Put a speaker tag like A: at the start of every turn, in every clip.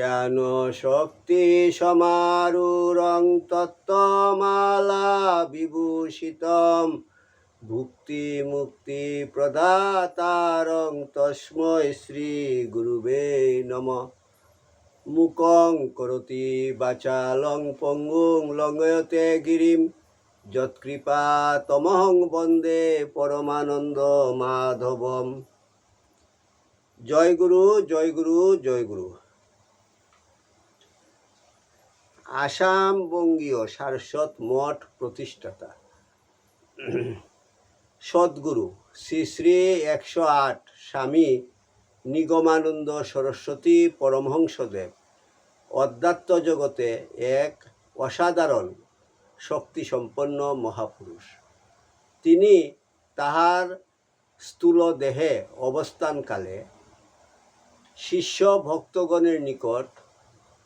A: জ্ঞান শক্তি সমারুরং তত্ত্বমালা বিভূষিতম। ভুক্তি মুক্তি প্রদাতারং তস্মৈ শ্রী গুরুবে নম। মুকং করতি বাচালং পঙ্গুং লঙ্গয়তে গিরিম। যৎকৃপা তমহং বন্দে পরমানন্দ মাধবম। জয় গুরু জয় গুরু জয় গুরু। আসাম বঙ্গীয় সারস্বত মঠ প্রতিষ্ঠাতা। সদ্গুরু শ্রী শ্রী একশো আট স্বামী নিগমানন্দ সরস্বতী পরমহংসদেব। অধ্যাত্ম জগতে এক অসাধারণ শক্তিসম্পন্ন মহাপুরুষ। তিনি তাহার স্থূল দেহে অবস্থানকালে শিষ্য ভক্তগণের নিকট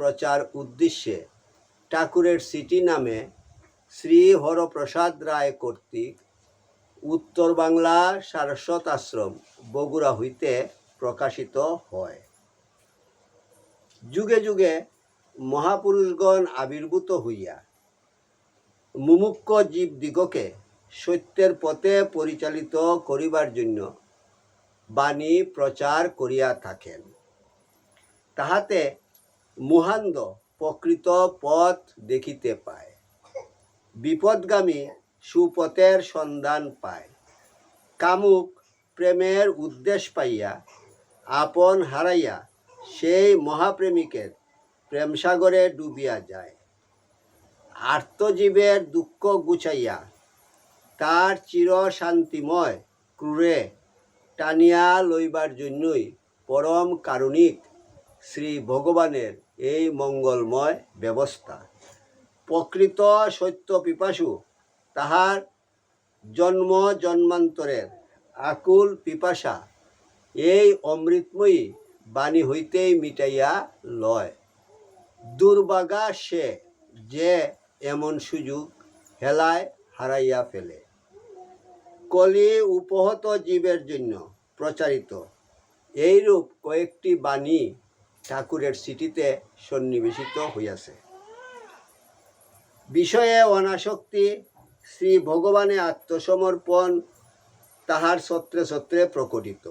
A: প্রচার উদ্দেশ্যে ঠাকুরের সিটি নামে শ্রী হরপ্রসাদ রায় কর্তৃক উত্তর বাংলা সারস্বত আশ্রম, বগুড়া হইতে প্রকাশিত হয়। যুগে যুগে মহাপুরুষগণ আবির্ভূত হইয়া মুমুক্ষ জীবদিগকে সত্যের পথে পরিচালিত করিবার জন্য বাণী প্রচার করিয়া থাকেন। তাহাতে মুহান্দ প্রকৃত পথ দেখিতে পায়। বিপদগামী সুপথের সন্ধান পায়। কামুক প্রেমের উদ্দেশ্য পাইয়া, আপন হারাইয়া সেই মহাপ্রেমিকের প্রেমসাগরে ডুবিয়া যায়। আর্তজীবের দুঃখ গুছাইয়া তার চির শান্তিময় ক্রুরে টানিয়া লইবার জন্যই পরম কারুণিক শ্রী ভগবানের এই মঙ্গলময় ব্যবস্থা। প্রকৃত সত্য পিপাসু, তাহার জন্ম জন্মান্তরের আকুল পিপাসা, এই অমৃতময়ী বাণী হইতেই মিটাইয়া লয়। দুর্বাগা সে যে এমন সুযোগ হেলায় হারাইয়া ফেলে। কলি উপহত জীবের জন্য প্রচারিত। এইরূপ কয়েকটি বাণী ঠাকুরের সিটিতে সন্নিবেশিত হইয়াছে। বিষয়ে অনাসক্তি, শ্রী ভগবানে আত্মসমর্পণ তাহার সত্রে সত্রে প্রকটিত।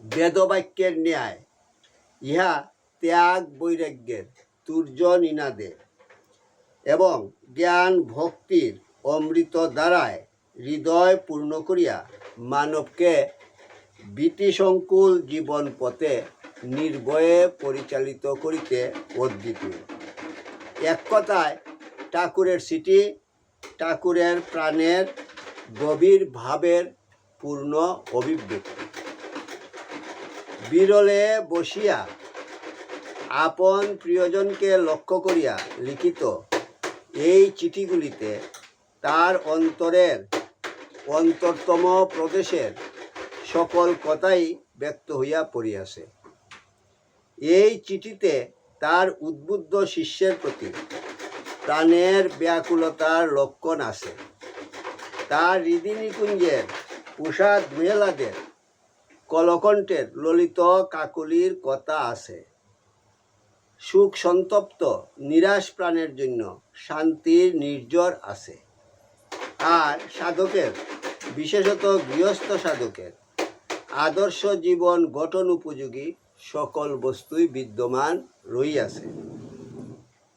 A: বেদবাক্যের ন্যায়, ইহা ত্যাগ বৈরাগ্যের তুর্য নিনাদে এবং জ্ঞান ভক্তির অমৃত দ্বারায় হৃদয় পূর্ণ করিয়া মানবকে ভীতিসংকুল জীবন পথে নির্ভয়ে পরিচালিত করিতে অদ্বিতীয় এক কথায়, ঠাকুরের সিটি ঠাকুরের প্রাণের গভীর ভাবের পূর্ণ অভিব্যক্তি। বিরলে বসিয়া আপন প্রিয়জনকে লক্ষ্য করিয়া লিখিত এই চিঠিগুলিতে তার অন্তরের অন্তরতম প্রদেশের সকল কথাই ব্যক্ত হইয়া পড়িয়াছে। এই চিঠিতে তার উদ্বুদ্ধ শিষ্যের প্রতি প্রাণের ব্যাকুলতার লক্ষণ আছে। তার হৃদিনিকুঞ্জের উষা দুয়েলাদের কলকণ্ঠের ললিত কাকলির কথা আছে। সুখ সন্তপ্ত, নিরাশ প্রাণের জন্য শান্তির নির্জর আছে। আর সাধকের, বিশেষত গৃহস্থ সাধকের আদর্শ জীবন গঠন উপযোগী সকল বস্তুই বিদ্যমান রইয়াছে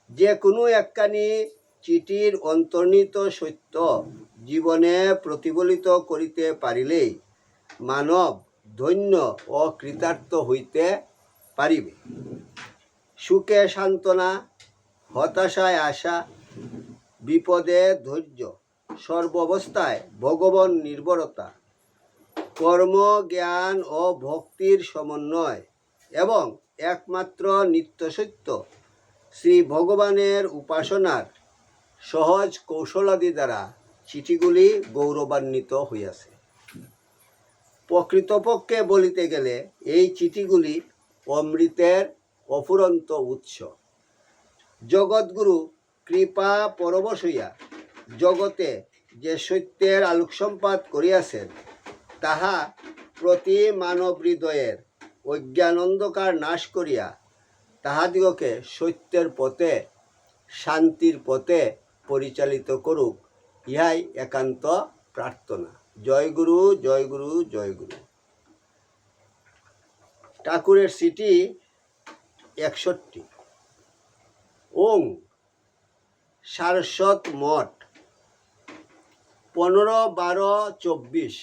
A: যে কোনো একখানি চিঠির অন্তর্নিহিত সত্য জীবনে প্রতিফলিত করিতে পারিলেই মানব ধন্য ও কৃতার্থ হইতে পারিবে। সুখে সান্ত্বনা, হতাশায় আশা, বিপদে ধৈর্য, সর্বাবস্থায় ভগবান নির্ভরতা কর্ম, জ্ঞান ও ভক্তির সমন্বয় এবং একমাত্র নিত্যসত্য শ্রী ভগবানের উপাসনার সহজ কৌশলাদি দ্বারা চিঠিগুলি গৌরবান্বিত হইয়াছে। প্রকৃতপক্ষে বলিতে গেলে এই চিঠিগুলি অমৃতের অফুরন্ত উৎস। জগৎগুরু কৃপা পরবশ হইয়া জগতে যে সত্যের আলোকসম্পাত করিয়াছেন তাহা প্রতি মানব হৃদয়ের অজ্ঞান অন্ধকার নাশ করিয়া তাহাদিগকে সত্যের পথে, শান্তির পথে পরিচালিত করুক, ইহাই একান্ত প্রার্থনা। জয় গুরু জয় গুরু জয় গুরু। ঠাকুরের সিটি একষট্টি। ওং সারস্বত মঠ, পনেরো বারো চব্বিশ।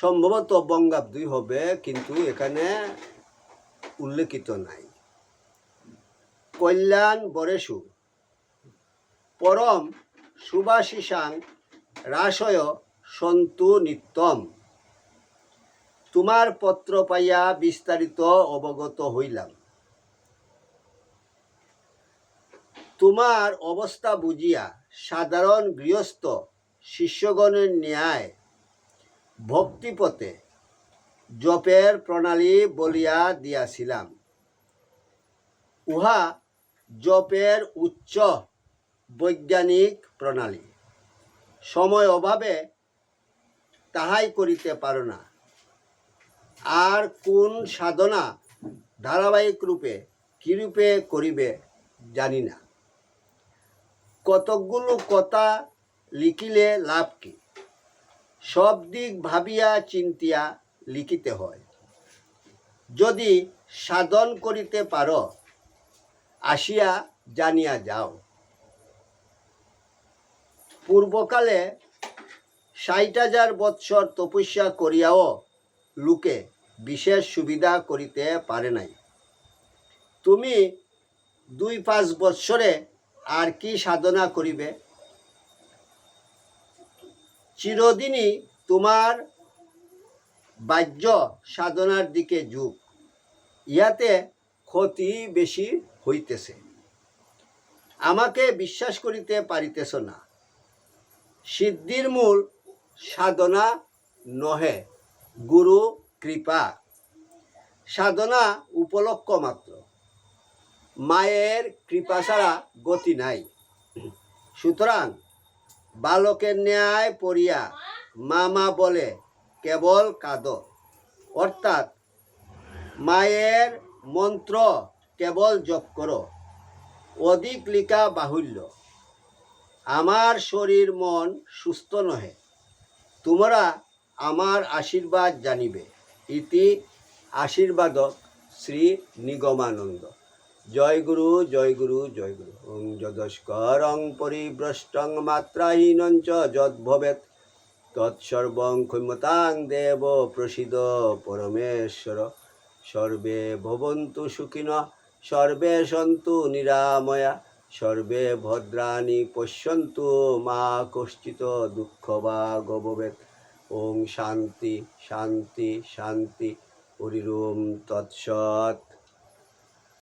A: সম্ভবত বঙ্গাব্দই হবে, কিন্তু এখানে উল্লেখিত নাই। কল্যাণ বরেশু পরম সুভাষিসাং রাসয় সন্তু নিত্যম। তোমার পত্র পাইয়া বিস্তারিত অবগত হইলাম। তোমার অবস্থা বুঝিয়া সাধারণ গৃহস্থ শিষ্যগণের ন্যায় ভক্তিপথে জপের প্রণালী বলিয়া দিয়াছিলাম। উহা জপের উচ্চ বৈজ্ঞানিক প্রণালী। সময় অভাবে তাহাই করিতে পারো না। আর কোন সাধনা ধারাবাহিক রূপে কিরূপে করিবে জানি না। কতকগুলো কথা লিখিলে লাভ কি? সব দিক ভাবিয়া চিন্তিয়া লিখিতে হয়। যদি সাধন করিতে পারো, আসিয়া জানিয়া যাও। পূর্বকালে ষাট হাজার বৎসর তপস্যা করিয়াও লোকে বিশেষ সুবিধা করিতে পারে নাই। তুমি দুই পাঁচ বৎসরে আর কি সাধনা করিবে? চিরদিনই তোমার বাহ্য সাধনার দিকে যুগ ইহাতে ক্ষতি বেশি হইতেছে। আমাকে বিশ্বাস করিতে পারিতেছ না। সিদ্ধির মূল সাধনা নহে, গুরু কৃপা। সাধনা উপলক্ষ মাত্র। মায়ের কৃপা ছাড়া গতি নাই। সুতরাং বালকের ন্যায় পড়িয়া মামা বলে, কেবল কাঁদ। অর্থাৎ মায়ের মন্ত্র কেবল জপ করো, অধিক লিখা বাহুল্য। আমার শরীর মন সুস্থ নহে, তোমরা আমার আশীর্বাদ জানিবে। ইতি আশীর্বাদক শ্রী নিগমানন্দ। জয় গুরু জয় গুরু জয় গুরু ওং যদস্করং পরিভ্রষ্টং মাত্রাহীনং চ যদ্ভবেৎ। তৎসর্বং ক্ষমতাং দেব প্রসিদ পরমেশ্বর। সর্বে ভবন্তু সুখিন, সর্বে সন্তু নিরাময়া। সর্বে ভদ্রাণি পশ্যন্তু মা কশ্চিত দুঃখ বা গভবেত ওং শান্তি শান্তি শান্তি। হরিরোম তৎসৎ।